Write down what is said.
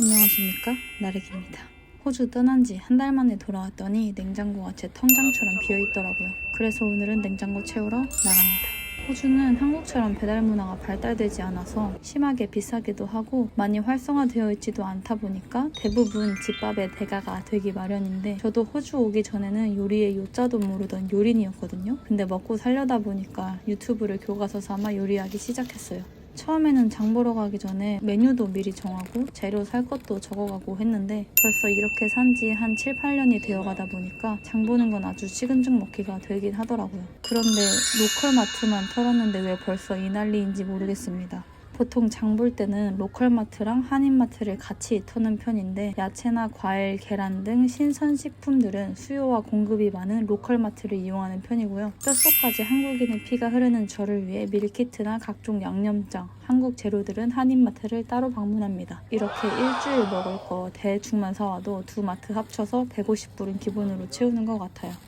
안녕하십니까 나르기입니다. 호주 떠난 지 한 달 만에 돌아왔더니 냉장고가 제 통장처럼 비어있더라고요. 그래서 오늘은 냉장고 채우러 나갑니다. 호주는 한국처럼 배달 문화가 발달되지 않아서 심하게 비싸기도 하고 많이 활성화되어 있지도 않다 보니까 대부분 집밥의 대가가 되기 마련인데 저도 호주 오기 전에는 요리의 요자도 모르던 요린이었거든요. 근데 먹고 살려다 보니까 유튜브를 교과서 삼아 요리하기 시작했어요. 처음에는 장 보러 가기 전에 메뉴도 미리 정하고 재료 살 것도 적어가고 했는데 벌써 이렇게 산 지 한 7, 8년이 되어 가다 보니까 장 보는 건 아주 식은죽 먹기가 되긴 하더라고요. 그런데 로컬 마트만 털었는데 왜 벌써 이 난리인지 모르겠습니다. 보통 장 볼 때는 로컬마트랑 한인마트를 같이 터는 편인데 야채나 과일, 계란 등 신선식품들은 수요와 공급이 많은 로컬마트를 이용하는 편이고요. 뼛속까지 한국인의 피가 흐르는 저를 위해 밀키트나 각종 양념장, 한국 재료들은 한인마트를 따로 방문합니다. 이렇게 일주일 먹을 거 대충만 사와도 두 마트 합쳐서 150불은 기본으로 채우는 것 같아요.